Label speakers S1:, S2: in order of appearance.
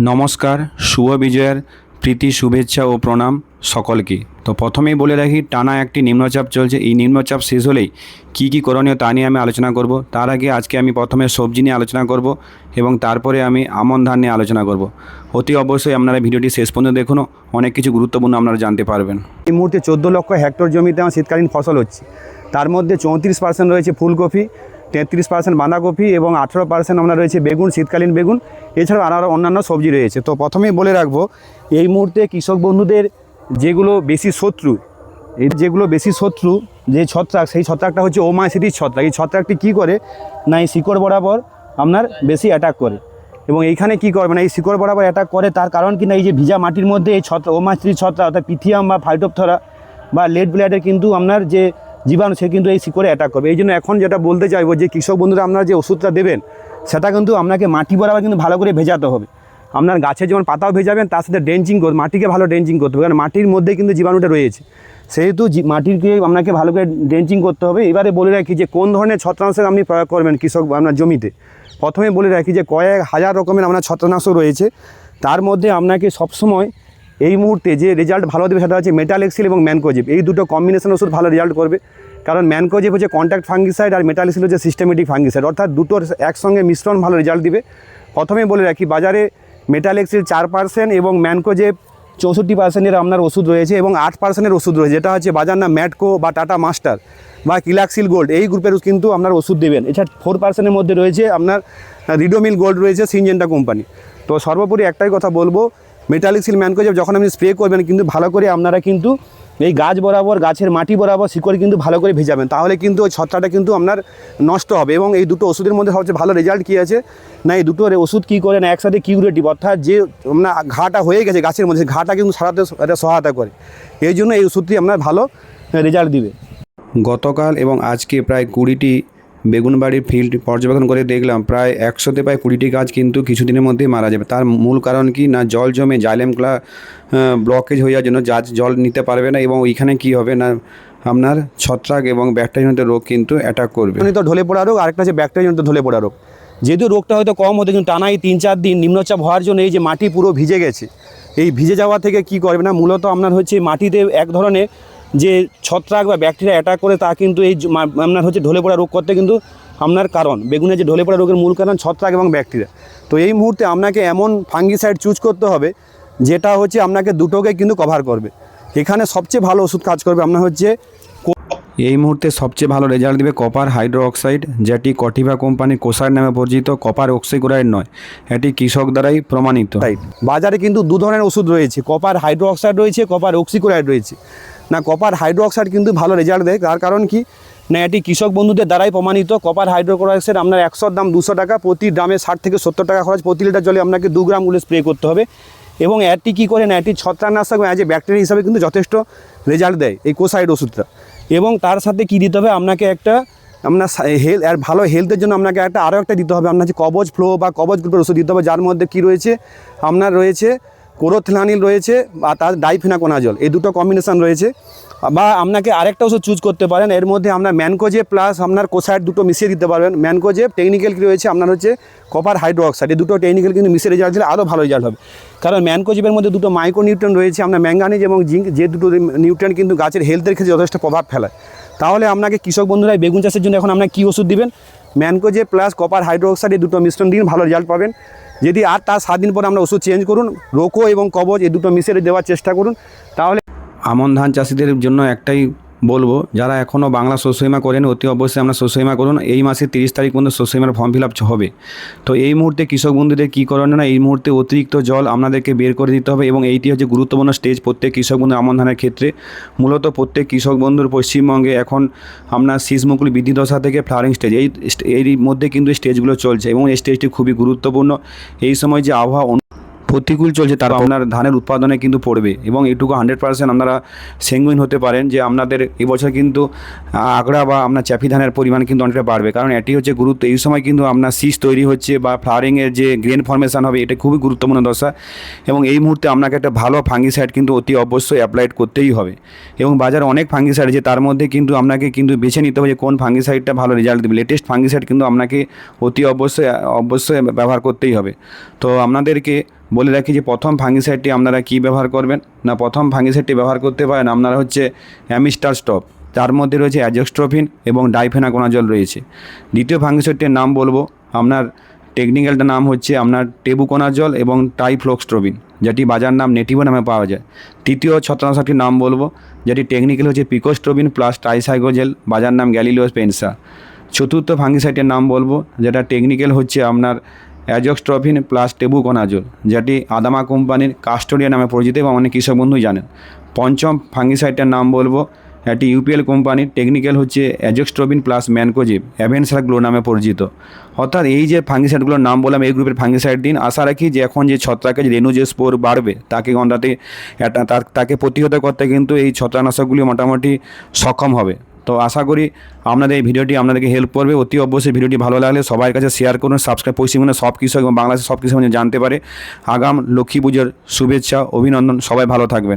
S1: নমস্কার, শুভ বিজয়ের প্রীতি, শুভেচ্ছা ও প্রণাম সকলকে। তো প্রথমেই বলে রাখি, টানা একটি নিম্নচাপ চলছে। এই নিম্নচাপ শেষ হলেই কী কী করণীয় তা নিয়ে আমি আলোচনা করব। তার আগে আজকে আমি প্রথমে সবজি নিয়ে আলোচনা করব এবং তারপরে আমি আমন ধান নিয়ে আলোচনা করব। অতি অবশ্যই আপনারা ভিডিওটি শেষ পর্যন্ত দেখুন। অনেক কিছু গুরুত্বপূর্ণ আপনারা জানতে পারবেন।
S2: এই মুহূর্তে চোদ্দ লক্ষ হেক্টর জমিতে আমার শীতকালীন ফসল হচ্ছে। তার মধ্যে চৌত্রিশ পার্সেন্ট রয়েছে ফুলকপি তেত্রিশ পার্সেন্ট বাঁধাকপি এবং আঠেরো পার্সেন্ট আমরা রয়েছে বেগুন, শীতকালীন বেগুন। এছাড়াও আরও অন্যান্য সবজি রয়েছে। তো প্রথমেই বলে রাখব, এই মুহূর্তে কৃষক বন্ধুদের যেগুলো বেশি শত্রু, এই যেগুলো বেশি শত্রু, যে ছত্রাক, সেই ছত্রাকটা হচ্ছে ওমাইসিটির ছত্রাক। এই ছত্রাকটি কী করে? না, এই শিকড় বরাবর আপনার বেশি অ্যাটাক করে। এবং এইখানে কি করবে না, এই শিকড় বরাবর অ্যাটাক করে, তার কারণ কি না, এই যে ভিজা মাটির মধ্যে এই ছত্র ওমাস্ত্রী ছত্রা অর্থাৎ পিথিয়াম বা ফাইটোপথরা বা লেড ব্লেডের কিন্তু আপনার যে জীবাণু, সে কিন্তু এই শিকড়ে অ্যাটাক করবে। এই জন্য এখন যেটা বলতে চাইব যে কৃষক বন্ধুরা, আপনারা যে ওষুধটা দেবেন, সেটা কিন্তু আপনাকে মাটি বরাবর কিন্তু ভালো করে ভেজাতে হবে। আপনার গাছে যেমন পাতাও ভেজাবেন, তার সাথে ড্রেঞ্চিং করতে, মাটিকে ভালো ড্রেঞ্চিং করতে হবে। কারণ মাটির মধ্যে কিন্তু জীবাণুটা রয়েছে। সেহেতু মাটিকে আপনাকে ভালো করে ড্রেঞ্চিং করতে হবে। এবারে বলে রাখি যে, কোন ধরনের ছত্রাংশক আপনি প্রয়োগ করবেন কৃষক আপনার জমিতে? প্রথমে বলে রাখি যে, কয়েক হাজার রকমের আপনার ছত্রনাশক রয়েছে। তার মধ্যে আপনাকে সবসময় এই মুহূর্তে যে রেজাল্ট ভালো দেবে সেটা হচ্ছে মেটাল এক্সিল এবং ম্যানকোজিপ এই দুটো কম্বিনেশন ওষুধ ভালো রেজাল্ট করবে। কারণ ম্যানকোজিপ হচ্ছে কন্ট্যাক্ট ফাঙ্গিসাইড আর মেটাল এক্সিল হচ্ছে সিস্টেমেটিক ফাঙ্গিসাইড অর্থাৎ দুটোর একসঙ্গে মিশ্রণ ভালো রেজাল্ট দিবে। প্রথমে বলে রাখি, বাজারে মেটাল এক্সিল চার পার্সেন্ট এবং ম্যানকোজেব চৌষট্টি পার্সেন্টের আপনার ওষুধ রয়েছে এবং আট পার্সেন্টের ওষুধ রয়েছে। যেটা হচ্ছে বাজার নাম ম্যাটকো বা টাটা মাস্টার বা কিলাক্সিল গোল্ড এই গ্রুপের কিন্তু আপনার ওষুধ দেবেন। এছাড়া ফোর পার্সেন্টের মধ্যে রয়েছে আপনার রিডোমিল গোল্ড রয়েছে সিনজেন্টা কোম্পানি তো সর্বোপরি একটাই কথা বলব মেটালিক সিল ম্যানকোজেব যখন আপনি স্প্রে করবেন, কিন্তু ভালো করে আপনারা কিন্তু এই গাছ বরাবর, গাছের মাটি বরাবর শিকড় কিন্তু ভালো করে ভেজাবেন। তাহলে কিন্তু ওই ছত্রাটা কিন্তু আপনার নষ্ট হবে এবং এই দুটো ওষুধের মধ্যে সবচেয়ে ভালো রেজাল্ট কী আছে? না, এই দুটোর ওষুধ কী করে? না, একসাথে কিউরেটিভ অর্থাৎ যে আপনার ঘাটা হয়ে গেছে গাছের মধ্যে, ঘাটা কিন্তু সারাতে এটা সহায়তা করে। এই জন্য এই ওষুধটি আপনার ভালো রেজাল্ট দিবে।
S1: গতকাল এবং আজকে প্রায় কুড়িটি বেগুনবাড়ির ফিল্ড পর্যবেক্ষণ করে দেখলাম, প্রায় একশোতে প্রায় কুড়িটি গাছ কিন্তু কিছুদিনের মধ্যেই মারা যাবে। তার মূল কারণ কি? না, জল জমে জাইলেম ক্লা ব্লকেজ হয়ে যাওয়ার জন্য গাছ জল নিতে পারবে না এবং ওইখানে কি হবে না, আপনার ছত্রাক এবং ব্যাকটেরিয়াজনিত রোগ কিন্তু অ্যাটাক করবে।
S2: তো ঢলে পড়া রোগ, আরেকটা হচ্ছে ব্যাকটেরিয়াজনিত ঢলে পড়া রোগ। যেহেতু রোগটা হয়তো কম হতো কিন্তু টানা এই তিন চার দিন নিম্নচাপ হওয়ার জন্য এই যে মাটি পুরো ভিজে গেছে, এই ভিজে যাওয়া থেকে কি করবে না? মূলত আপনার হচ্ছে মাটিতে এক ধরনের যে ছত্রাক বা ব্যাকটেরিয়া অ্যাটাক করে তা কিন্তু এই আপনার হচ্ছে ঢলে পড়া রোগ করতে কিন্তু আপনার কারণ। বেগুনের যে ঢলে পড়া রোগের মূল কারণ ছত্রাক এবং ব্যাকটেরিয়া। তো এই মুহূর্তে আপনাকে এমন ফাঙ্গিসাইড চুজ করতে হবে যেটা হচ্ছে আপনাকে দুটোকে কিন্তু কভার করবে। এখানে সবচেয়ে ভালো ওষুধ কাজ করবে আপনার হচ্ছে
S1: এই মুহূর্তে সবচেয়ে ভালো রেজাল্ট দেবে কপার হাইড্রো অক্সাইড যেটি কটিভা কোম্পানির কোসাইড নামে পরিচিত কপার অক্সিক্লোরাইড নয়। এটি কৃষক দ্বারাই প্রমাণিত।
S2: বাজারে কিন্তু দু ধরনের ওষুধ রয়েছে। কপার হাইড্রো অক্সাইড রয়েছে কপার অক্সিক্লোরাইড রয়েছে। না কপার হাইড্রো অক্সাইড কিন্তু ভালো রেজাল্ট দেয়। তার কারণ কি? না, এটি কৃষক বন্ধুদের দ্বারাই প্রমাণিত। কপার হাইড্রোক্লোরাইডের আপনার একশোর দাম দুশো টাকা, প্রতি ড্রামে ষাট থেকে সত্তর টাকা খরচ, প্রতি লিটার জলে আপনাকে দু গ্রামগুলো স্প্রে করতে হবে। এবং এটি কী করে? না, এটি ছত্রাকনাশক অ্যাজ এ ব্যাকটেরিয়া হিসাবে কিন্তু যথেষ্ট রেজাল্ট দেয় এই কোসাইড ওষুধটা। এবং তার সাথে কি দিতে হবে? আপনাকে একটা, আপনার হেলথ আর ভালো হেলথের জন্য আপনাকে একটা আরও একটা দিতে হবে। আপনার হচ্ছে কবজ ফ্লো বা কবজ গ্রুপের ওষুধ দিতে হবে, যার মধ্যে কি রয়েছে? আপনার রয়েছে কোরোথ্লানিল রয়েছে বা তার ডাইফিনাকোনাজল, এই দুটো কম্বিনেশন রয়েছে। বা আপনাকে আরেকটা ওষুধ চুজ করতে পারেন, এর মধ্যে আপনার ম্যানকোজে প্লাস আপনার কোসাইড দুটো মিশিয়ে দিতে পারবেন। ম্যানকোজে টেকনিক্যাল কি রয়েছে? আপনার হচ্ছে কপার হাইড্রো অক্সাইড এই দুটো টেকনিক্যাল কিন্তু মিশিয়ে রেজাল্ট দিলে আরও ভালো রেজাল্ট হবে। কারণ ম্যানকোজেবের মধ্যে দুটো মাইক্রো নিউট্রন রয়েছে, আপনার ম্যাঙ্গানিজ এবং জিঙ্ক যে দুটো নিউট্রন কিন্তু গাছের হেলথের ক্ষেত্রে যথেষ্ট প্রভাব ফেলায়। তাহলে আপনাকে কৃষক বন্ধুরা বেগুন চাষের জন্য এখন আপনার কী ওষুধ দিবেন? ম্যানকোজে প্লাস কপার হাইড্রোক্সাইড এই দুটো মিশ্রণ দিন ভালো রেজাল্ট পাবেন। যদি আর তার সাত দিন পরে আমরা ওষুধ চেঞ্জ করুন, রোকো এবং কবজ এই দুটো মিশিয়ে দেওয়ার চেষ্টা করুন, তাহলে
S1: আমন ধান চাষিদের জন্য একটাই বলব, যারা এখনও বাংলা শস্যবিমা করেন, অতি অবশ্যই আমরা শস্যবিমা করুন। এই মাসের তিরিশ তারিখ পর্যন্ত শস্যবিমার ফর্ম ফিল আপ হবে। তো এই মুহূর্তে কৃষক বন্ধুদের কী করণীয় না এই মুহূর্তে অতিরিক্ত জল আপনাদেরকে বের করে দিতে হবে এবং এইটি হচ্ছে গুরুত্বপূর্ণ স্টেজ প্রত্যেক কৃষক বন্ধু আমন ধানের ক্ষেত্রে। মূলত প্রত্যেক কৃষক বন্ধুর পশ্চিমবঙ্গে এখন আপনার শীষমুকুল বৃদ্ধি দশা থেকে ফ্লাওয়ারিং স্টেজ এই এর মধ্যে কিন্তু স্টেজগুলো চলছে এবং এই স্টেজটি খুবই গুরুত্বপূর্ণ। এই সময় যে আবহাওয়া প্রতিকূল চলছে তারা আপনার ধানের উৎপাদনে কিন্তু পড়বে এবং এটুকু হান্ড্রেড পার্সেন্ট আপনারা সেঙ্গুইন হতে পারেন যে আপনাদের এবছর কিন্তু আগড়া বা আপনার চ্যাফি ধানের পরিমাণ কিন্তু অনেকটা বাড়বে। কারণ এটি হচ্ছে গুরুত্ব, এই সময় কিন্তু আপনার শীষ তৈরি হচ্ছে বা ফ্লাওয়ারিংয়ের যে গ্রেন ফর্মেশন হবে, এটা খুবই গুরুত্বপূর্ণ দশা এবং এই মুহূর্তে আপনাকে একটা ভালো ফাঙ্গিসাইড কিন্তু অতি অবশ্যই অ্যাপ্লাইড করতেই হবে এবং বাজারে অনেক ফাঙ্গিসাইড আছে, তার মধ্যে কিন্তু আপনাকে কিন্তু বেছে নিতে হবে যে কোন ফাঙ্গিসাইডটা ভালো রেজাল্ট দেবে। লেটেস্ট ফাঙ্গিসাইড কিন্তু আপনাকে অতি অবশ্যই অবশ্যই ব্যবহার করতেই হবে। তো আপনাদেরকে বলে রাখি যে প্রথম ফাঙ্গিসাইডটি আপনারা কী ব্যবহার করবেন? না, প্রথম ফাঙ্গিসাইডটি ব্যবহার করতে পারেন আপনারা হচ্ছে অ্যামিস্টার স্টপ তার মধ্যে রয়েছে অ্যাজোস্ট্রোফিন এবং ডাইফেনাকোনাজল রয়েছে। দ্বিতীয় ফাঙ্গিসাইডটির নাম বলব, আপনার টেকনিক্যালটার নাম হচ্ছে আপনার টেবুকোনাজল এবং টাইফ্লোক্সট্রোবিন যেটি বাজার নাম নেটিভো নামে পাওয়া যায়। তৃতীয় ছত্রাকনাশকটির নাম বলব, যেটি টেকনিক্যাল হচ্ছে পিকোস্ট্রোবিন প্লাস টাইসাইকোজেল বাজার নাম গ্যালিলিওস পেনসা চতুর্থ ফাঙ্গিসাইটের নাম বলব, যেটা টেকনিক্যাল হচ্ছে আপনার অ্যাজোক্সট্রফিন প্লাস টেবুকোনাজল যেটি আদামা কোম্পানির কাস্টোরিয়া নামে পরিচিত এবং অনেক কৃষক বন্ধুই জানেন। পঞ্চম ফাঙ্গিসাইডটার নাম বলব, এটি ইউপিএল কোম্পানির টেকনিক্যাল হচ্ছে অ্যাজোক্সট্রোবিন প্লাস ম্যানকোজিব অ্যাভেন্সার গ্লো নামে পরিচিত। অর্থাৎ এই যে ফাঙ্গিসাইডগুলোর নাম বললাম, এই গ্রুপের ফাঙ্গিসাইড দিন, আশা রাখি যে এখন যে ছত্রাকের যে রেণু যে স্পোর বাড়বে, তাকে তার, তাকে প্রতিহত করতে কিন্তু এই ছত্রাকনাশকগুলি মোটামুটি সক্ষম হবে। তো আশা করি আপনাদের এই ভিডিওটি আপনাদেরকে হেল্প করবে। অতি অবশ্যই ভিডিওটি ভালো লাগলে সবার কাছে শেয়ার করুন সাবস্ক্রাইব পশ্চিমবঙ্গে সব কিছু এবং বাংলাদেশের সব কিছু জানতে পারে। আগাম লক্ষ্মী পুজোর শুভেচ্ছা, অভিনন্দন, সবাই ভালো থাকবেন।